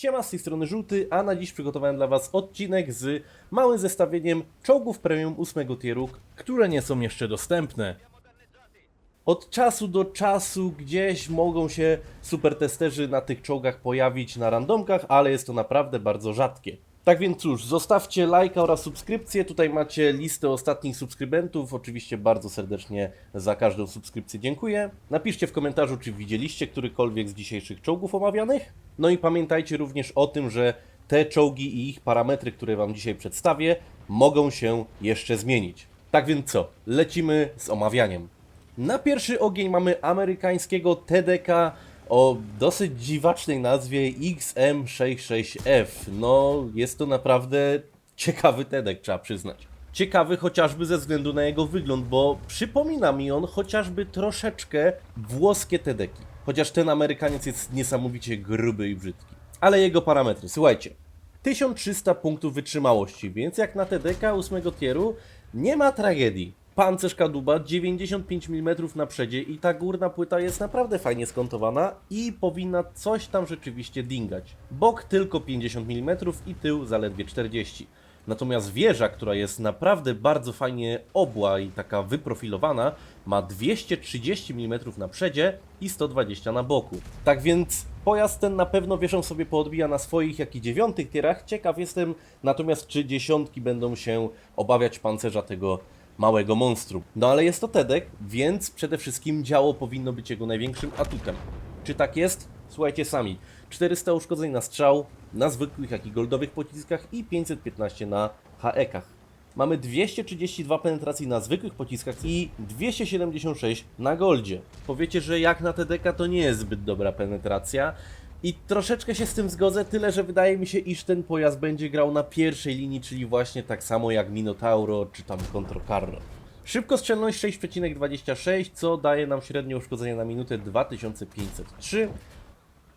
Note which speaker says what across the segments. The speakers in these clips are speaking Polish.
Speaker 1: Siema, z tej strony Żółty, a na dziś przygotowałem dla Was odcinek z małym zestawieniem czołgów premium 8 tieru, które nie są jeszcze dostępne. Od czasu do czasu gdzieś mogą się supertesterzy na tych czołgach pojawić na randomkach, ale jest to naprawdę bardzo rzadkie. Tak więc cóż, zostawcie lajka oraz subskrypcję. Tutaj macie listę ostatnich subskrybentów. Oczywiście bardzo serdecznie za każdą subskrypcję dziękuję. Napiszcie w komentarzu, czy widzieliście którykolwiek z dzisiejszych czołgów omawianych. No i pamiętajcie również o tym, że te czołgi i ich parametry, które Wam dzisiaj przedstawię, mogą się jeszcze zmienić. Tak więc co, lecimy z omawianiem. Na pierwszy ogień mamy amerykańskiego TDK o dosyć dziwacznej nazwie XM66F. No, jest to naprawdę ciekawy TDK, trzeba przyznać. Ciekawy chociażby ze względu na jego wygląd, bo przypomina mi on chociażby troszeczkę włoskie TDki. Chociaż ten Amerykaniec jest niesamowicie gruby i brzydki. Ale jego parametry, słuchajcie. 1300 punktów wytrzymałości, więc jak na TDK 8 tieru nie ma tragedii. Pancerz kadłuba 95 mm na przedzie i ta górna płyta jest naprawdę fajnie skontowana i powinna coś tam rzeczywiście dingać. Bok tylko 50 mm i tył zaledwie 40. Natomiast wieża, która jest naprawdę bardzo fajnie obła i taka wyprofilowana, ma 230 mm na przedzie i 120 na boku. Tak więc pojazd ten na pewno wieżą sobie poodbija na swoich, jak i dziewiątych tierach. Ciekaw jestem natomiast, czy dziesiątki będą się obawiać pancerza tego małego monstrum. No ale jest to Tedek, więc przede wszystkim działo powinno być jego największym atutem. Czy tak jest? Słuchajcie sami. 400 uszkodzeń na strzał, na zwykłych jak i goldowych pociskach i 515 na HE-kach. Mamy 232 penetracji na zwykłych pociskach i 276 na goldzie. Powiecie, że jak na TDK to nie jest zbyt dobra penetracja i troszeczkę się z tym zgodzę, tyle że wydaje mi się, iż ten pojazd będzie grał na pierwszej linii, czyli właśnie tak samo jak Minotauro czy tam Controcarro. Szybkostrzelność 6,26, co daje nam średnie uszkodzenie na minutę 2503.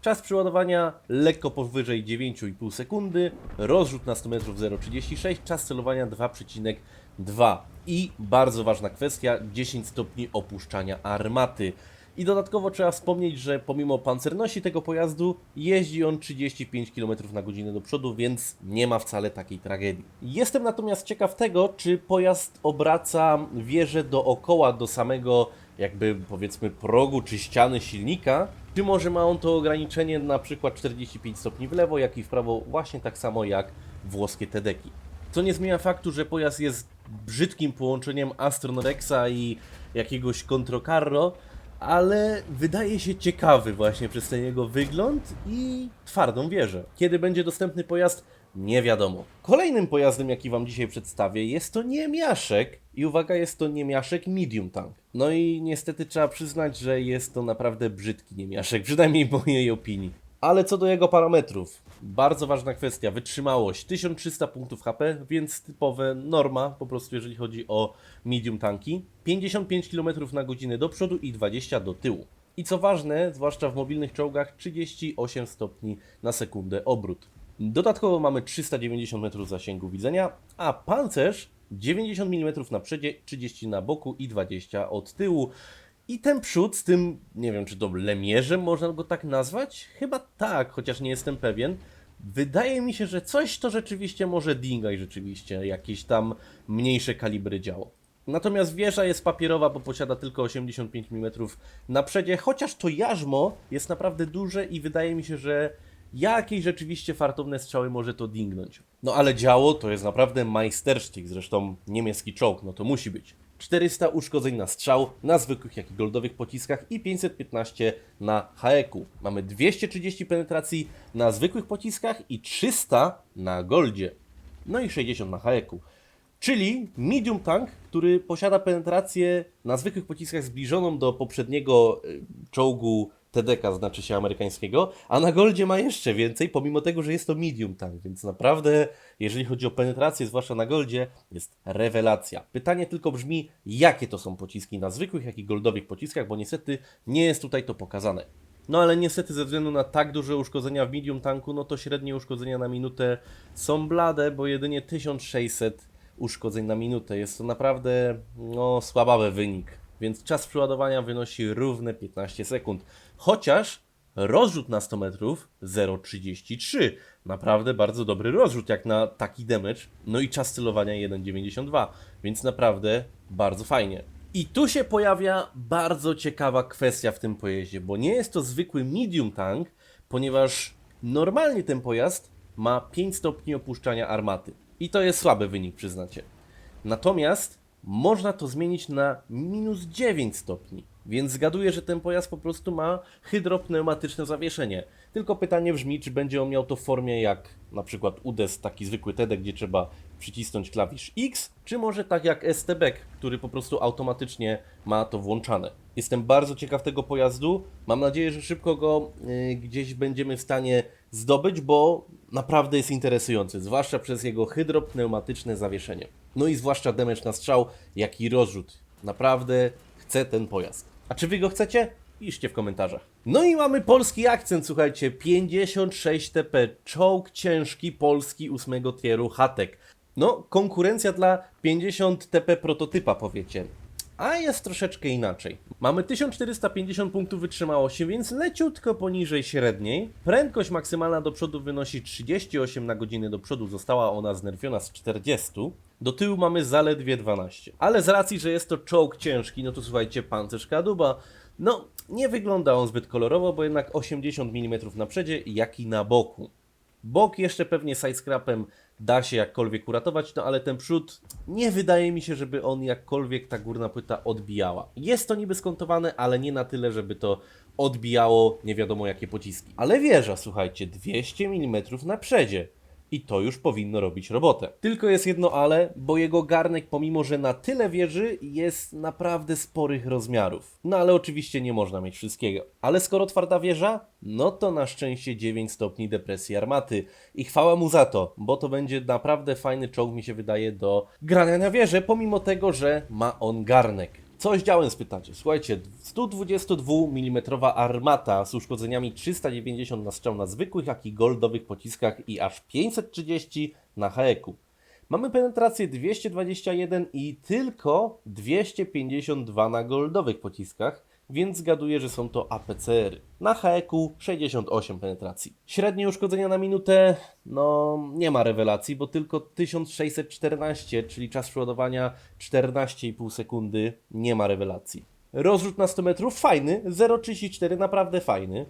Speaker 1: Czas przeładowania lekko powyżej 9,5 sekundy, rozrzut na 100 metrów 0,36, czas celowania 2,2 i bardzo ważna kwestia 10 stopni opuszczania armaty. I dodatkowo trzeba wspomnieć, że pomimo pancerności tego pojazdu jeździ on 35 km na godzinę do przodu, więc nie ma wcale takiej tragedii. Jestem natomiast ciekaw tego, czy pojazd obraca wieżę dookoła do samego jakby powiedzmy progu czy ściany silnika, czy może ma on to ograniczenie na przykład 45 stopni w lewo, jak i w prawo, właśnie tak samo jak włoskie TDki. Co nie zmienia faktu, że pojazd jest brzydkim połączeniem Astron Rexa i jakiegoś Controcarro, ale wydaje się ciekawy właśnie przez ten jego wygląd i twardą wieżę. Kiedy będzie dostępny pojazd, nie wiadomo. Kolejnym pojazdem, jaki Wam dzisiaj przedstawię, jest to niemiaszek i uwaga, jest to niemiaszek Medium Tank. No i niestety trzeba przyznać, że jest to naprawdę brzydki niemiaszek, przynajmniej w mojej opinii. Ale co do jego parametrów, bardzo ważna kwestia, wytrzymałość 1300 punktów HP, więc typowe norma po prostu jeżeli chodzi o medium tanki, 55 km na godzinę do przodu i 20 do tyłu. I co ważne, zwłaszcza w mobilnych czołgach, 38 stopni na sekundę obrót. Dodatkowo mamy 390 metrów zasięgu widzenia, a pancerz 90 mm na przedzie, 30 na boku i 20 od tyłu. I ten przód z tym, nie wiem czy to lemierzem można go tak nazwać? Chyba tak, chociaż nie jestem pewien. Wydaje mi się, że coś to rzeczywiście może dingać rzeczywiście, jakieś tam mniejsze kalibry działo. Natomiast wieża jest papierowa, bo posiada tylko 85 mm na przedzie, chociaż to jarzmo jest naprawdę duże i wydaje mi się, że jakieś rzeczywiście fartowne strzały może to dingnąć. No ale działo to jest naprawdę majstersztyk, zresztą niemiecki czołg, no to musi być. 400 uszkodzeń na strzał na zwykłych jak i goldowych pociskach i 515 na haeku. Mamy 230 penetracji na zwykłych pociskach i 300 na goldzie. No i 60 na haeku. Czyli medium tank, który posiada penetrację na zwykłych pociskach zbliżoną do poprzedniego y, czołgu TDK, znaczy się amerykańskiego, a na Goldzie ma jeszcze więcej, pomimo tego, że jest to medium tank, więc naprawdę, jeżeli chodzi o penetrację, zwłaszcza na Goldzie, jest rewelacja. Pytanie tylko brzmi, jakie to są pociski na zwykłych, jak i goldowych pociskach, bo niestety nie jest tutaj to pokazane. No ale niestety ze względu na tak duże uszkodzenia w medium tanku, no to średnie uszkodzenia na minutę są blade, bo jedynie 1600 uszkodzeń na minutę. Jest to naprawdę no, słabawy wynik, więc czas przeładowania wynosi równe 15 sekund. Chociaż Rozrzut na 100 metrów 0,33. Naprawdę bardzo dobry rozrzut jak na taki damage. No i czas celowania 1,92, więc naprawdę bardzo fajnie. I tu się pojawia bardzo ciekawa kwestia w tym pojeździe, bo nie jest to zwykły medium tank, ponieważ normalnie ten pojazd ma 5 stopni opuszczania armaty. I to jest słaby wynik, przyznacie. Natomiast można to zmienić na minus 9 stopni. Więc zgaduję, że ten pojazd po prostu ma hydropneumatyczne zawieszenie. Tylko pytanie brzmi, czy będzie on miał to w formie jak na przykład UDES, taki zwykły TED, gdzie trzeba przycisnąć klawisz X, czy może tak jak STBEC, który po prostu automatycznie ma to włączane. Jestem bardzo ciekaw tego pojazdu. Mam nadzieję, że szybko go y, gdzieś będziemy w stanie zdobyć, bo naprawdę jest interesujący, zwłaszcza przez jego hydropneumatyczne zawieszenie. No i zwłaszcza damage na strzał, jak i rozrzut. Naprawdę chcę ten pojazd. A czy wy go chcecie? Piszcie w komentarzach. No i mamy polski akcent, słuchajcie, 56 TP, czołg ciężki polski 8 tieru Hatek. No, konkurencja dla 50 TP prototypa, powiecie. A jest troszeczkę inaczej. Mamy 1450 punktów wytrzymałości, więc leciutko poniżej średniej. Prędkość maksymalna do przodu wynosi 38 na godzinę do przodu, została ona znerfiona z 40. Do tyłu mamy zaledwie 12. Ale z racji, że jest to czołg ciężki, no to słuchajcie, pancerz Kaduba, no nie wygląda on zbyt kolorowo, bo jednak 80 mm na przedzie, jak i na boku. Bok jeszcze pewnie sidescrapem da się jakkolwiek uratować, no ale ten przód nie wydaje mi się, żeby on jakkolwiek ta górna płyta odbijała. Jest to niby skontowane, ale nie na tyle, żeby to odbijało nie wiadomo jakie pociski. Ale wieża, słuchajcie, 200 mm na przedzie. I to już powinno robić robotę. Tylko jest jedno ale, bo jego garnek, pomimo że na tyle wieży, jest naprawdę sporych rozmiarów. No ale oczywiście nie można mieć wszystkiego. Ale skoro twarda wieża, no to na szczęście 9 stopni depresji armaty. I chwała mu za to, bo to będzie naprawdę fajny czołg, mi się wydaje, do grania na wieżę, pomimo tego, że ma on garnek. Co z działem spytacie? Słuchajcie, 122 mm armata z uszkodzeniami 390 na strzał na zwykłych, jak i goldowych pociskach i aż 530 na haeku. Mamy penetrację 221 i tylko 252 na goldowych pociskach, więc zgaduję, że są to APCR. Na haeku 68 penetracji. Średnie uszkodzenia na minutę, no nie ma rewelacji, bo tylko 1614, czyli czas przeładowania 14,5 sekundy, nie ma rewelacji. Rozrzut na 100 metrów fajny, 0,34 naprawdę fajny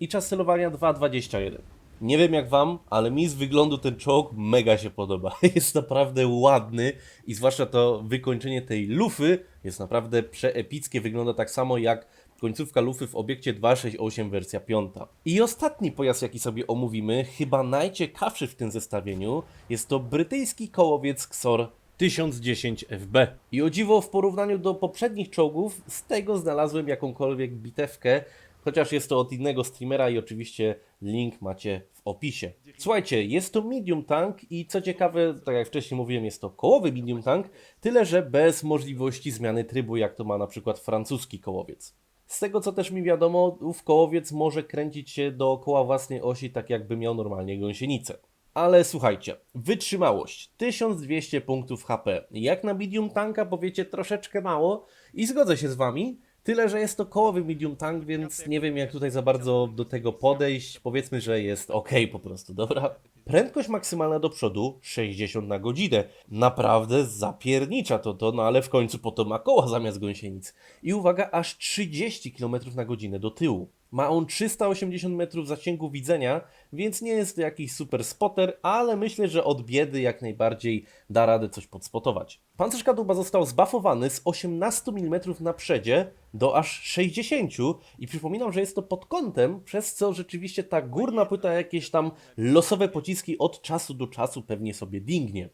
Speaker 1: i czas celowania 2,21. Nie wiem jak wam, ale mi z wyglądu ten czołg mega się podoba. Jest naprawdę ładny i zwłaszcza to wykończenie tej lufy jest naprawdę przeepickie. Wygląda tak samo jak końcówka lufy w obiekcie 268 wersja 5. I ostatni pojazd jaki sobie omówimy, chyba najciekawszy w tym zestawieniu, jest to brytyjski kołowiec XOR 1010 FB. I o dziwo w porównaniu do poprzednich czołgów z tego znalazłem jakąkolwiek bitewkę, chociaż jest to od innego streamera i oczywiście link macie w opisie. Słuchajcie, jest to medium tank i co ciekawe, tak jak wcześniej mówiłem, jest to kołowy medium tank, tyle że bez możliwości zmiany trybu, jak to ma na przykład francuski kołowiec. Z tego co też mi wiadomo, ów kołowiec może kręcić się dookoła własnej osi, tak jakby miał normalnie gąsienicę. Ale słuchajcie, wytrzymałość 1200 punktów HP. Jak na medium tanka powiecie troszeczkę mało i zgodzę się z wami, tyle że jest to kołowy medium tank, więc nie wiem jak tutaj za bardzo do tego podejść. Powiedzmy, że jest ok po prostu, dobra? Prędkość maksymalna do przodu 60 na godzinę. Naprawdę zapiernicza to to, no ale w końcu po to ma koła zamiast gąsienic. I uwaga, aż 30 km na godzinę do tyłu. Ma on 380 metrów zasięgu widzenia, więc nie jest to jakiś super spotter, ale myślę, że od biedy jak najbardziej da radę coś podspotować. Pancerz kadłuba został zbafowany z 18 mm na przedzie do aż 60 i przypominam, że jest to pod kątem, przez co rzeczywiście ta górna płyta jakieś tam losowe pociski od czasu do czasu pewnie sobie dingnie.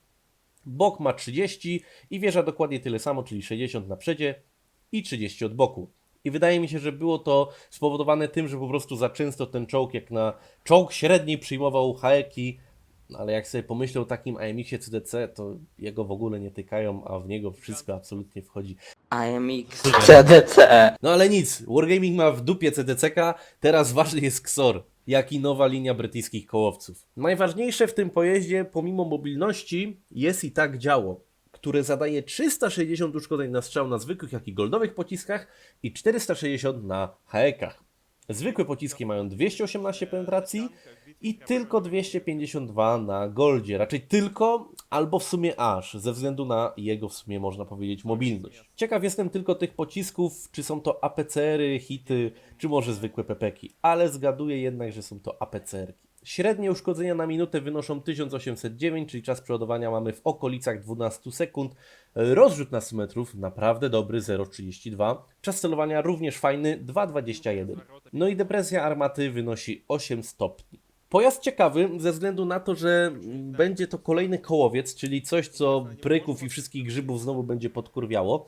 Speaker 1: Bok ma 30 i wieża dokładnie tyle samo, czyli 60 na przedzie i 30 od boku. I wydaje mi się, że było to spowodowane tym, że po prostu za często ten czołg, jak na czołg średni, przyjmował haeki, no ale jak sobie pomyślę o takim AMX-ie CDC, to jego w ogóle nie tykają, a w niego wszystko absolutnie wchodzi.
Speaker 2: IMX CDC.
Speaker 1: No ale nic, Wargaming ma w dupie CDCK, teraz ważny jest XOR, jak i nowa linia brytyjskich kołowców. Najważniejsze w tym pojeździe, pomimo mobilności, jest i tak działo, które zadaje 360 uszkodzeń na strzał na zwykłych, jak i goldowych pociskach i 460 na haekach. Zwykłe pociski mają 218 penetracji i tylko 252 na Goldzie. Raczej tylko, albo w sumie aż, ze względu na jego w sumie można powiedzieć mobilność. Ciekaw jestem tylko tych pocisków, czy są to APCR-y, hity, czy może zwykłe pepeki, ale zgaduję jednak, że są to APCR-ki. Średnie uszkodzenia na minutę wynoszą 1809, czyli czas przeładowania mamy w okolicach 12 sekund. Rozrzut na 100 metrów naprawdę dobry 0,32. Czas celowania również fajny 2,21. No i depresja armaty wynosi 8 stopni. Pojazd ciekawy ze względu na to, że będzie to kolejny kołowiec, czyli coś, co pryków i wszystkich grzybów znowu będzie podkurwiało.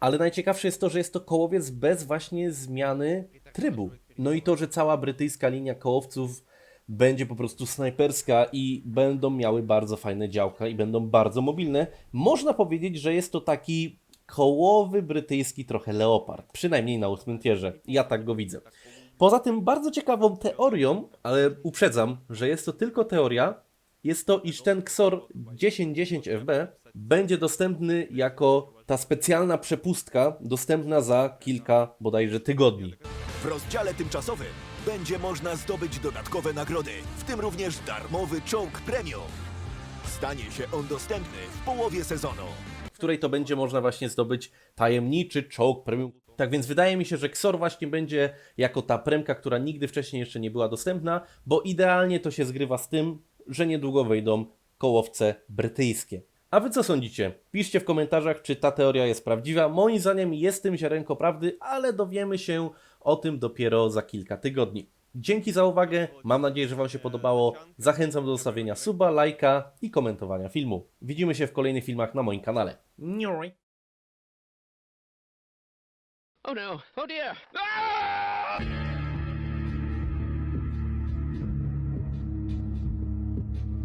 Speaker 1: Ale najciekawsze jest to, że jest to kołowiec bez właśnie zmiany trybu. No i to, że cała brytyjska linia kołowców będzie po prostu snajperska i będą miały bardzo fajne działka i będą bardzo mobilne. Można powiedzieć, że jest to taki kołowy brytyjski trochę leopard, przynajmniej na ósmym tierze. Ja tak go widzę. Poza tym bardzo ciekawą teorią, ale uprzedzam, że jest to tylko teoria, jest to, iż ten XOR 1010 FB będzie dostępny jako ta specjalna przepustka dostępna za kilka bodajże tygodni.
Speaker 3: W rozdziale tymczasowym będzie można zdobyć dodatkowe nagrody, w tym również darmowy czołg premium. Stanie się on dostępny w połowie sezonu.
Speaker 1: w której to będzie można właśnie zdobyć tajemniczy czołg premium. Tak więc wydaje mi się, że XOR właśnie będzie jako ta premka, która nigdy wcześniej jeszcze nie była dostępna, bo idealnie to się zgrywa z tym, że niedługo wejdą kołowce brytyjskie. A wy co sądzicie? Piszcie w komentarzach, czy ta teoria jest prawdziwa. Moim zdaniem jest tym ziarenko prawdy, ale dowiemy się o tym dopiero za kilka tygodni. Dzięki za uwagę, mam nadzieję, że Wam się podobało. Zachęcam do zostawienia suba, lajka i komentowania filmu. Widzimy się w kolejnych filmach na moim kanale.
Speaker 4: Oh no. Oh dear. Ah!